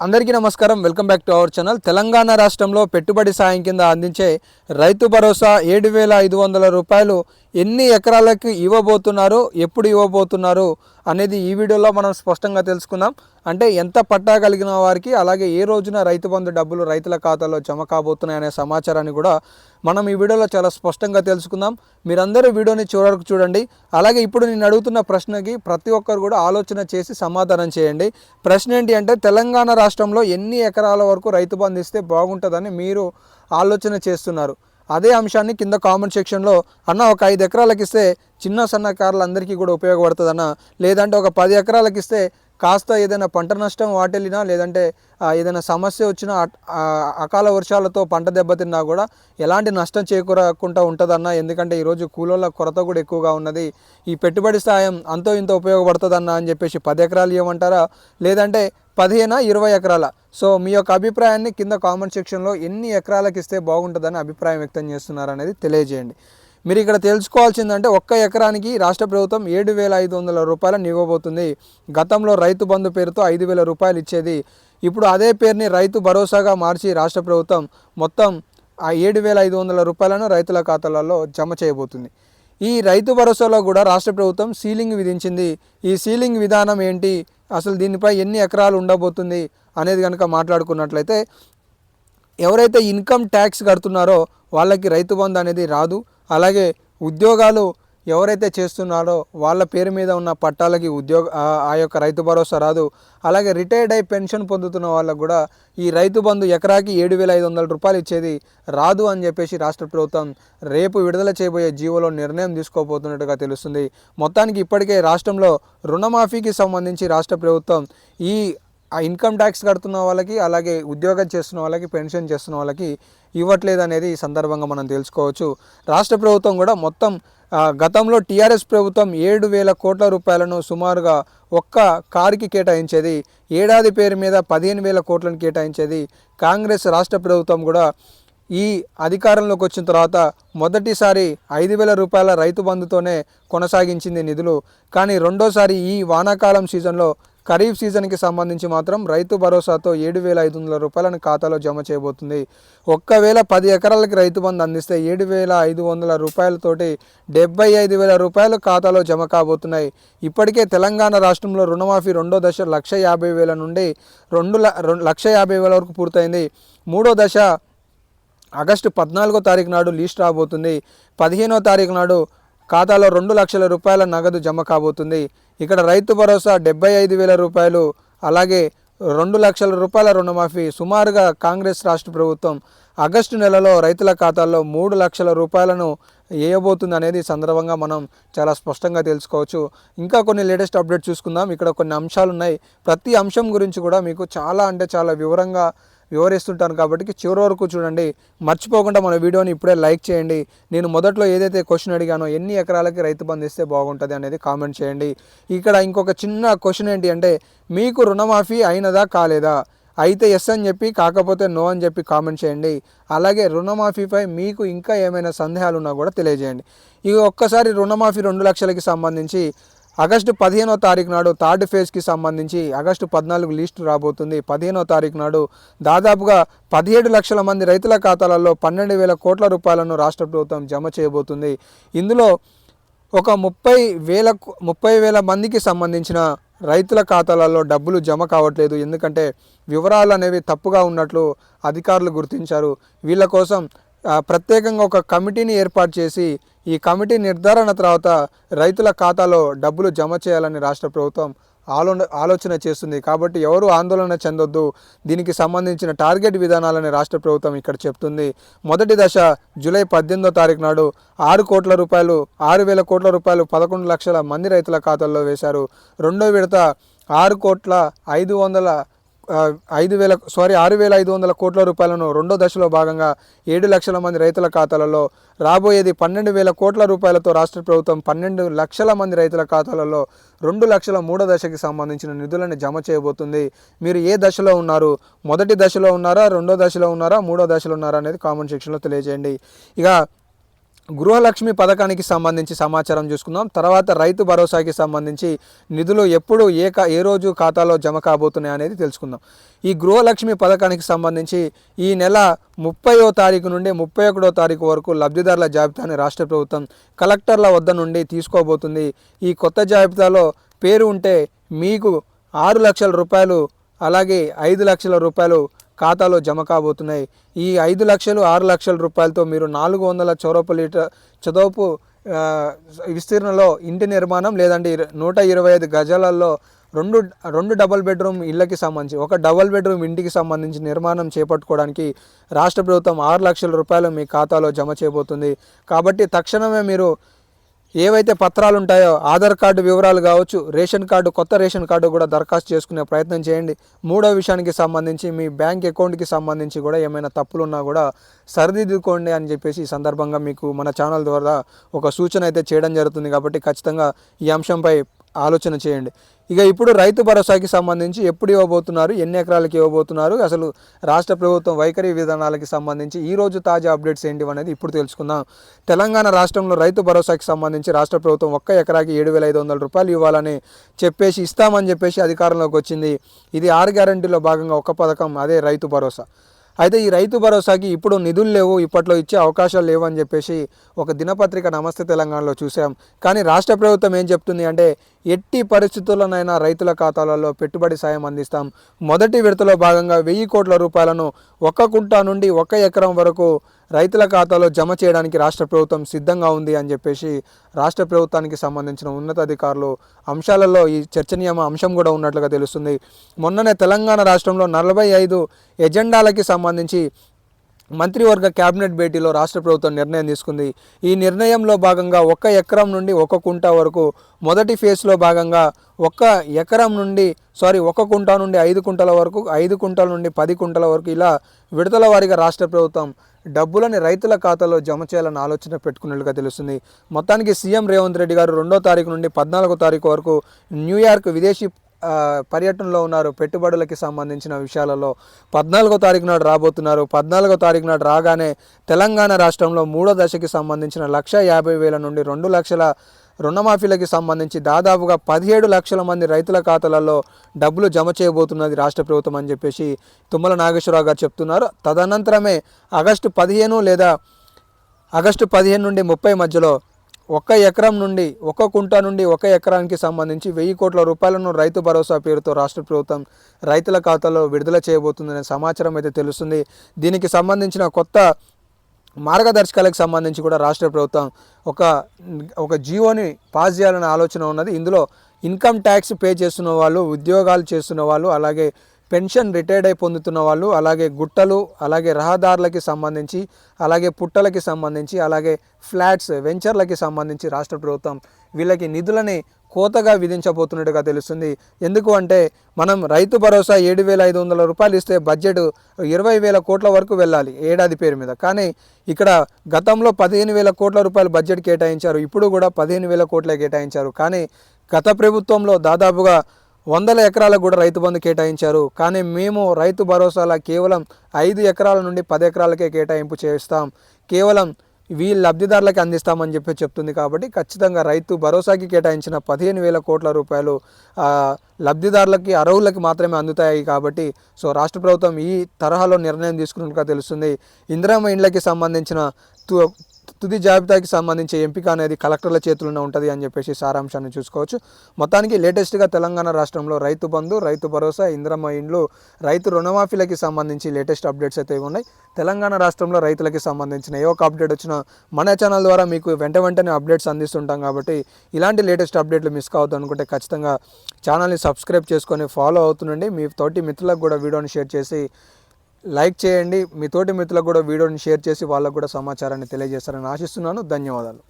అందరికీ నమస్కారం. Welcome back to our channel. Telangana రాష్ట్రంలో పెట్టుబడి సాయం కింద అందించే రైతు భరోసా ఏడు వేల ఐదు వందల రూపాయలు ఎన్ని ఎకరాలకు ఇవ్వబోతున్నారు ఎప్పుడు ఇవ్వబోతున్నారు అనేది ఈ వీడియోలో మనం స్పష్టంగా తెలుసుకుందాం. అంటే ఎంత పట్టా కలిగిన వారికి అలాగే ఏ రోజున రైతు బంధు డబ్బులు రైతుల ఖాతాలో జమ కాబోతున్నాయి అనే సమాచారాన్ని కూడా మనం ఈ వీడియోలో చాలా స్పష్టంగా తెలుసుకుందాం. మీరందరూ వీడియోని చివరకు చూడండి. అలాగే ఇప్పుడు నేను అడుగుతున్న ప్రశ్నకి ప్రతి ఒక్కరు కూడా ఆలోచన చేసి సమాధానం చేయండి. ప్రశ్న ఏంటి అంటే తెలంగాణ రాష్ట్రంలో ఎన్ని ఎకరాల వరకు రైతు బంధు ఇస్తే బాగుంటుందని మీరు ఆలోచన చేస్తున్నారు? అదే అంశాన్ని కింద కామెంట్ సెక్షన్లో అన్న ఒక ఐదు ఎకరాలకు ఇస్తే చిన్న సన్నకారులందరికీ కూడా ఉపయోగపడుతుందన్న. లేదంటే ఒక పది ఎకరాలకు ఇస్తే కాస్త ఏదైనా పంట నష్టం వాటిల్లినా లేదంటే ఏదైనా సమస్య వచ్చినా అట్- అకాల వర్షాలతో పంట దెబ్బతిన్నా కూడా ఎలాంటి నష్టం చేకూరకుండా ఉంటుందన్న. ఎందుకంటే ఈరోజు కూలోళ్ళ కొరత కూడా ఎక్కువగా ఉన్నది. ఈ పెట్టుబడి సాయం అంతో ఇంత ఉపయోగపడుతుందన్న అని చెప్పేసి పది ఎకరాలు ఇవ్వమంటారా? లేదంటే పదిహేన ఇరవై ఎకరాల. సో మీ యొక్క అభిప్రాయాన్ని కింద కామెంట్ సెక్షన్లో ఎన్ని ఎకరాలకు ఇస్తే బాగుంటుందని అభిప్రాయం వ్యక్తం చేస్తున్నారు అనేది తెలియజేయండి. మీరు ఇక్కడ తెలుసుకోవాల్సిందంటే ఒక్క ఎకరానికి రాష్ట్ర ప్రభుత్వం ఏడు వేల ఐదు వందల రూపాయలను ఇవ్వబోతుంది గతంలో రైతు బంధు పేరుతో ఐదు వేల రూపాయలు ఇచ్చేది. ఇప్పుడు అదే పేరుని రైతు భరోసాగా మార్చి రాష్ట్ర ప్రభుత్వం మొత్తం ఆ ఏడు వేల ఐదు వందల రూపాయలను రైతుల ఖాతాలలో జమ చేయబోతుంది. ఈ రైతు భరోసాలో కూడా రాష్ట్ర ప్రభుత్వం సీలింగ్ విధించింది. ఈ సీలింగ్ విధానం ఏంటి? అసలు దీనిపై ఎన్ని ఎకరాలు ఉండబోతుంది అనేది కనుక మాట్లాడుకున్నట్లయితే ఎవరైతే ఇన్కమ్ ట్యాక్స్ కడుతున్నారో వాళ్ళకి రైతు బంధు అనేది రాదు. అలాగే ఉద్యోగాలు ఎవరైతే చేస్తున్నారో వాళ్ళ పేరు మీద ఉన్న పట్టాలకి ఉద్యోగ ఆ- యొక్క రైతు భరోసా రాదు. అలాగే రిటైర్డ్ అయి పెన్షన్ పొందుతున్న వాళ్ళకు కూడా ఈ రైతు బంధు ఎకరాకి ఏడు వేల ఐదు వందల రూపాయలు ఇచ్చేది రాదు అని చెప్పేసి రాష్ట్ర ప్రభుత్వం రేపు విడుదల చేయబోయే జీవోలో నిర్ణయం తీసుకోబోతున్నట్టుగా తెలుస్తుంది. మొత్తానికి ఇప్పటికే రాష్ట్రంలో రుణమాఫీకి సంబంధించి రాష్ట్ర ప్రభుత్వం ఈ ఆ ఇన్కమ్ ట్యాక్స్ కడుతున్న వాళ్ళకి అలాగే ఉద్యోగం చేస్తున్న వాళ్ళకి పెన్షన్ చేస్తున్న వాళ్ళకి ఇవ్వట్లేదు అనేది ఈ సందర్భంగా మనం తెలుసుకోవచ్చు. రాష్ట్ర ప్రభుత్వం కూడా మొత్తం గతంలో టీఆర్ఎస్ ప్రభుత్వం ఏడు వేల కోట్ల రూపాయలను సుమారుగా ఒక్క కారుకి కేటాయించేది. ఏడాది పేరు మీద పదిహేను వేల కోట్లను కేటాయించేది కాంగ్రెస్ రాష్ట్ర ప్రభుత్వం కూడా. ఈ అధికారంలోకి వచ్చిన తర్వాత మొదటిసారి ఐదు వేల రూపాయల రైతు బంధుతోనే కొనసాగించింది నిధులు. కానీ రెండోసారి ఈ వానాకాలం సీజన్లో ఖరీఫ్ సీజన్కి సంబంధించి మాత్రం రైతు భరోసాతో ఏడు వేల ఐదు వందల రూపాయలను ఖాతాలో జమ చేయబోతుంది. ఒక్కవేళ పది ఎకరాలకి రైతు బంధు అందిస్తే ఏడు వేల ఐదు వందల రూపాయలతోటి డెబ్బై ఐదు వేల రూపాయలు ఖాతాలో జమ కాబోతున్నాయి. ఇప్పటికే తెలంగాణ రాష్ట్రంలో రుణమాఫీ రెండో దశ లక్ష యాభై వేల నుండి రెండు లక్ష యాభై వేల వరకు పూర్తయింది. మూడో దశ ఆగస్టు పద్నాలుగో తారీఖు నాడు లీస్ట్ రాబోతుంది. పదిహేనో తారీఖు నాడు ఖాతాలో రెండు లక్షల రూపాయల నగదు జమ కాబోతుంది. ఇక్కడ రైతు భరోసా డెబ్బై ఐదు వేల రూపాయలు అలాగే రెండు లక్షల రూపాయల రుణమాఫీ సుమారుగా కాంగ్రెస్ రాష్ట్ర ప్రభుత్వం ఆగస్టు నెలలో రైతుల ఖాతాల్లో మూడు లక్షల రూపాయలను వేయబోతుంది అనేది సందర్భంగా మనం చాలా స్పష్టంగా తెలుసుకోవచ్చు. ఇంకా కొన్ని లేటెస్ట్ అప్డేట్ చూసుకుందాం. ఇక్కడ కొన్ని అంశాలు ఉన్నాయి ప్రతి అంశం గురించి కూడా మీకు చాలా అంటే చాలా వివరంగా వివరిస్తుంటాను కాబట్టి చివరి వరకు చూడండి. మర్చిపోకుండా మన వీడియోని ఇప్పుడే లైక్ చేయండి. నేను మొదట్లో ఏదైతే క్వశ్చన్ అడిగానో ఎన్ని ఎకరాలకి రైతు బంధు ఇస్తే బాగుంటుంది అనేది కామెంట్ చేయండి. ఇక్కడ ఇంకొక చిన్న క్వశ్చన్ ఏంటి అంటే మీకు రుణమాఫీ అయినదా కాలేదా? అయితే ఎస్ అని చెప్పి కాకపోతే నో అని చెప్పి కామెంట్ చేయండి. అలాగే రుణమాఫీపై మీకు ఇంకా ఏమైనా సందేహాలు ఉన్నా కూడా తెలియజేయండి. ఇక ఒక్కసారి రుణమాఫీ రెండు లక్షలకి సంబంధించి ఆగస్టు పదిహేనో తారీఖు నాడు థర్డ్ ఫేజ్కి సంబంధించి ఆగస్టు పద్నాలుగు లిస్టు రాబోతుంది. పదిహేనో తారీఖు నాడు దాదాపుగా పదిహేడు లక్షల మంది రైతుల ఖాతాలలో పన్నెండు వేల కోట్ల రూపాయలను రాష్ట్ర ప్రభుత్వం జమ చేయబోతుంది. ఇందులో ఒక ముప్పై వేల ముప్పై వేల మందికి సంబంధించిన రైతుల ఖాతాలలో డబ్బులు జమ కావట్లేదు. ఎందుకంటే వివరాలు అనేవి తప్పుగా ఉన్నట్లు అధికారులు గుర్తించారు. వీళ్ళ కోసం ప్రత్యేకంగా ఒక కమిటీని ఏర్పాటు చేసి ఈ కమిటీ నిర్ధారణ తర్వాత రైతుల ఖాతాలో డబ్బులు జమ చేయాలని రాష్ట్ర ప్రభుత్వం ఆలో ఆలోచన చేస్తుంది. కాబట్టి ఎవరు ఆందోళన చెందొద్దు. దీనికి సంబంధించిన టార్గెట్ విధానాలని రాష్ట్ర ప్రభుత్వం ఇక్కడ చెప్తుంది. మొదటి దశ జూలై పద్దెనిమిదో తారీఖు నాడు ఆరు కోట్ల రూపాయలు ఆరు వేల కోట్ల రూపాయలు పదకొండు లక్షల మంది రైతుల ఖాతాల్లో వేశారు. రెండో విడత ఆరు కోట్ల ఐదు వందల ఐదు వేల సారీ ఆరు వేల ఐదు వందల కోట్ల రూపాయలను రెండో దశలో భాగంగా ఏడు లక్షల మంది రైతుల ఖాతాలలో రాబోయేది పన్నెండు వేల కోట్ల రూపాయలతో రాష్ట్ర ప్రభుత్వం పన్నెండు లక్షల మంది రైతుల ఖాతాలలో రెండు లక్షల మూడో దశకి సంబంధించిన నిధులను జమ చేయబోతుంది. మీరు ఏ దశలో ఉన్నారు? మొదటి దశలో ఉన్నారా? రెండో దశలో ఉన్నారా? మూడో దశలో ఉన్నారా? అనేది కామెంట్ సెక్షన్లో తెలియజేయండి. ఇక గృహలక్ష్మి పథకానికి సంబంధించి సమాచారం చూసుకుందాం. తర్వాత రైతు భరోసాకి సంబంధించి నిధులు ఎప్పుడు ఏ కా ఏ రోజు ఖాతాలో జమ కాబోతున్నాయి అనేది తెలుసుకుందాం. ఈ గృహలక్ష్మి పథకానికి సంబంధించి ఈ నెల ముప్పయో తారీఖు నుండి ముప్పై ఒకటో తారీఖు వరకు లబ్ధిదారుల జాబితాని రాష్ట్ర ప్రభుత్వం కలెక్టర్ల వద్ద నుండి తీసుకోబోతుంది. ఈ కొత్త జాబితాలో పేరు ఉంటే మీకు ఆరు లక్షల రూపాయలు అలాగే ఐదు లక్షల రూపాయలు ఖాతాలో జమ కాబోతున్నాయి. ఈ ఐదు లక్షలు ఆరు లక్షల రూపాయలతో మీరు నాలుగు వందల చౌరపు లీటర్ చదవపు విస్తీర్ణంలో ఇంటి నిర్మాణం లేదంటే నూట ఇరవై ఐదు గజాలలో రెండు రెండు డబల్ బెడ్రూమ్ ఇళ్ళకి సంబంధించి ఒక డబల్ బెడ్రూమ్ ఇంటికి సంబంధించి నిర్మాణం చేపట్టుకోవడానికి రాష్ట్ర ప్రభుత్వం ఆరు లక్షల రూపాయలు మీ ఖాతాలో జమ చేయబోతుంది. కాబట్టి తక్షణమే మీరు ఏవైతే పత్రాలు ఉంటాయో ఆధార్ కార్డు వివరాలు కావచ్చు రేషన్ కార్డు కొత్త రేషన్ కార్డు కూడా దరఖాస్తు చేసుకునే ప్రయత్నం చేయండి. మూడో విషయానికి సంబంధించి మీ బ్యాంక్ అకౌంట్కి సంబంధించి కూడా ఏమైనా తప్పులు ఉన్నా కూడా సరిదిద్దుకోండి అని చెప్పేసి ఈ సందర్భంగా మీకు మన ఛానల్ ద్వారా ఒక సూచన అయితే చేయడం జరుగుతుంది. కాబట్టి ఖచ్చితంగా ఈ అంశంపై ఆలోచన చేయండి. ఇక ఇప్పుడు రైతు భరోసాకి సంబంధించి ఎప్పుడు ఇవ్వబోతున్నారు? ఎన్ని ఎకరాలకి ఇవ్వబోతున్నారు? అసలు రాష్ట్ర ప్రభుత్వం వైఖరి విధానాలకి సంబంధించి ఈ రోజు తాజా అప్డేట్స్ ఏంటి అనేది ఇప్పుడు తెలుసుకుందాం. తెలంగాణ రాష్ట్రంలో రైతు భరోసాకి సంబంధించి రాష్ట్ర ప్రభుత్వం ఒక్క ఎకరాకి ఏడు వేల ఐదు వందల రూపాయలు ఇవ్వాలని చెప్పేసి ఇస్తామని చెప్పేసి అధికారంలోకి వచ్చింది. ఇది ఆరు గ్యారంటీలో భాగంగా ఒక పథకం అదే రైతు భరోసా. అయితే ఈ రైతు భరోసాకి ఇప్పుడు నిధులు లేవు ఇప్పట్లో ఇచ్చే అవకాశాలు లేవు అని చెప్పేసి ఒక దినపత్రిక నమస్తే తెలంగాణలో చూసాం కానీ రాష్ట్ర ప్రభుత్వం ఏం చెప్తుంది అంటే ఎట్టి పరిస్థితుల్లోనైనా రైతుల ఖాతాలలో పెట్టుబడి సాయం అందిస్తాం. మొదటి విడతలో భాగంగా వెయ్యి కోట్ల రూపాయలను ఒక్క కుంట నుండి ఒక ఎకరం వరకు రైతుల ఖాతాలో జమ చేయడానికి రాష్ట్ర ప్రభుత్వం సిద్ధంగా ఉంది అని చెప్పేసి రాష్ట్ర ప్రభుత్వానికి సంబంధించిన ఉన్నతాధికారులు అంశాలలో ఈ చర్చనీయమ అంశం కూడా ఉన్నట్లుగా తెలుస్తుంది. మొన్ననే తెలంగాణ రాష్ట్రంలో నలభై ఐదు ఎజెండాలకి సంబంధించి మంత్రివర్గ కేబినెట్ భేటీలో రాష్ట్ర ప్రభుత్వం నిర్ణయం తీసుకుంది. ఈ నిర్ణయంలో భాగంగా ఒక్క ఎకరం నుండి ఒక కుంట వరకు మొదటి ఫేజ్లో భాగంగా ఒక్క ఎకరం నుండి సారీ ఒక కుంట నుండి ఐదు కుంటల వరకు ఐదు కుంటల నుండి పది కుంటల వరకు ఇలా విడతల వారీగా రాష్ట్ర ప్రభుత్వం డబ్బులని రైతుల ఖాతాలో జమ చేయాలని ఆలోచన పెట్టుకున్నట్లుగా తెలుస్తుంది. మొత్తానికి సీఎం రేవంత్ రెడ్డి గారు రెండో తారీఖు నుండి పద్నాలుగో తారీఖు వరకు న్యూయార్క్ విదేశీ పర్యటనలో ఉన్నారు. పెట్టుబడులకి సంబంధించిన విషయాలలో పద్నాలుగో తారీఖు నాడు రాబోతున్నారు. పద్నాలుగో తారీఖు నాడు రాగానే తెలంగాణ రాష్ట్రంలో మూడో దశకి సంబంధించిన లక్ష యాభై వేల నుండి రెండు లక్షల రుణమాఫీలకి సంబంధించి దాదాపుగా పదిహేడు లక్షల మంది రైతుల ఖాతాలలో డబ్బులు జమ చేయబోతున్నది రాష్ట్ర ప్రభుత్వం అని చెప్పేసి తుమ్మల నాగేశ్వరరావు గారు చెప్తున్నారు. తదనంతరమే ఆగస్టు పదిహేను లేదా ఆగస్టు పదిహేను నుండి ముప్పై మధ్యలో ఒక్క ఎకరం నుండి ఒక కుంట నుండి ఒక ఎకరానికి సంబంధించి వెయ్యి కోట్ల రూపాయలను రైతు భరోసా పేరుతో రాష్ట్ర ప్రభుత్వం రైతుల ఖాతాలో విడుదల చేయబోతుందనే సమాచారం అయితే తెలుస్తుంది. దీనికి సంబంధించిన కొత్త మార్గదర్శకాలకు సంబంధించి కూడా రాష్ట్ర ప్రభుత్వం ఒక ఒక జియోని పాస్ చేయాలనే ఆలోచన ఉన్నది. ఇందులో ఇన్కమ్ ట్యాక్స్ పే చేస్తున్న వాళ్ళు ఉద్యోగాలు చేస్తున్న వాళ్ళు అలాగే పెన్షన్ రిటైర్డ్ అయి పొందుతున్న వాళ్ళు అలాగే గుట్టలు అలాగే రహదారులకి సంబంధించి అలాగే పుట్టలకి సంబంధించి అలాగే ఫ్లాట్స్ వెంచర్లకి సంబంధించి రాష్ట్ర ప్రభుత్వం వీళ్ళకి నిధులని కోతగా విధించబోతున్నట్టుగా తెలుస్తుంది. ఎందుకు అంటే మనం రైతు భరోసా ఏడు వేల ఐదు వందల రూపాయలు ఇస్తే బడ్జెట్ ఇరవై వేల కోట్ల వరకు వెళ్ళాలి ఏడాది పేరు మీద. కానీ ఇక్కడ గతంలో పదిహేను వేల కోట్ల రూపాయలు బడ్జెట్ కేటాయించారు ఇప్పుడు కూడా పదిహేను వేల కోట్లే కేటాయించారు. కానీ గత ప్రభుత్వంలో దాదాపుగా వందల ఎకరాలకు కూడా రైతు బంధు కేటాయించారు. కానీ మేము రైతు భరోసాల కేవలం ఐదు ఎకరాల నుండి పది ఎకరాలకే కేటాయింపు చేస్తాం. కేవలం వీళ్ళ లబ్ధిదారులకి అందిస్తామని చెప్పి చెప్తుంది కాబట్టి ఖచ్చితంగా రైతు భరోసాకి కేటాయించిన పదిహేను వేల కోట్ల రూపాయలు లబ్ధిదారులకి అర్హులకి మాత్రమే అందుతాయి కాబట్టి సో రాష్ట్ర ప్రభుత్వం ఈ తరహాలో నిర్ణయం తీసుకున్నట్టుగా తెలుస్తుంది. ఇందిరామ ఇండ్లకి సంబంధించిన తు తుది జాబితాకి సంబంధించి ఎంపిక అనేది కలెక్టర్ల చేతుల్లోనే ఉంటుంది అని చెప్పేసి సారాంశాన్ని చూసుకోవచ్చు. మొత్తానికి లేటెస్ట్గా తెలంగాణ రాష్ట్రంలో రైతు బంధు రైతు భరోసా ఇంద్రమ్మ ఇండ్లు రైతు రుణమాఫీలకి సంబంధించి లేటెస్ట్ అప్డేట్స్ అయితే ఉన్నాయి. తెలంగాణ రాష్ట్రంలో రైతులకి సంబంధించిన ఏ ఒక్క అప్డేట్ వచ్చినా మన ఛానల్ ద్వారా మీకు వెంట వెంటనే అప్డేట్స్ అందిస్తుంటాం కాబట్టి ఇలాంటి లేటెస్ట్ అప్డేట్లు మిస్ కావద్దు అనుకుంటే ఖచ్చితంగా ఛానల్ని సబ్స్క్రైబ్ చేసుకొని ఫాలో అవుతుండండి. మీ తోటి మిత్రులకు కూడా వీడియోని షేర్ చేసి లైక్ చేయండి. మీ తోటి మిత్రులకు కూడా వీడియోని షేర్ చేసి వాళ్ళకు కూడా సమాచారాన్ని తెలియజేస్తారని ఆశిస్తున్నాను. ధన్యవాదాలు.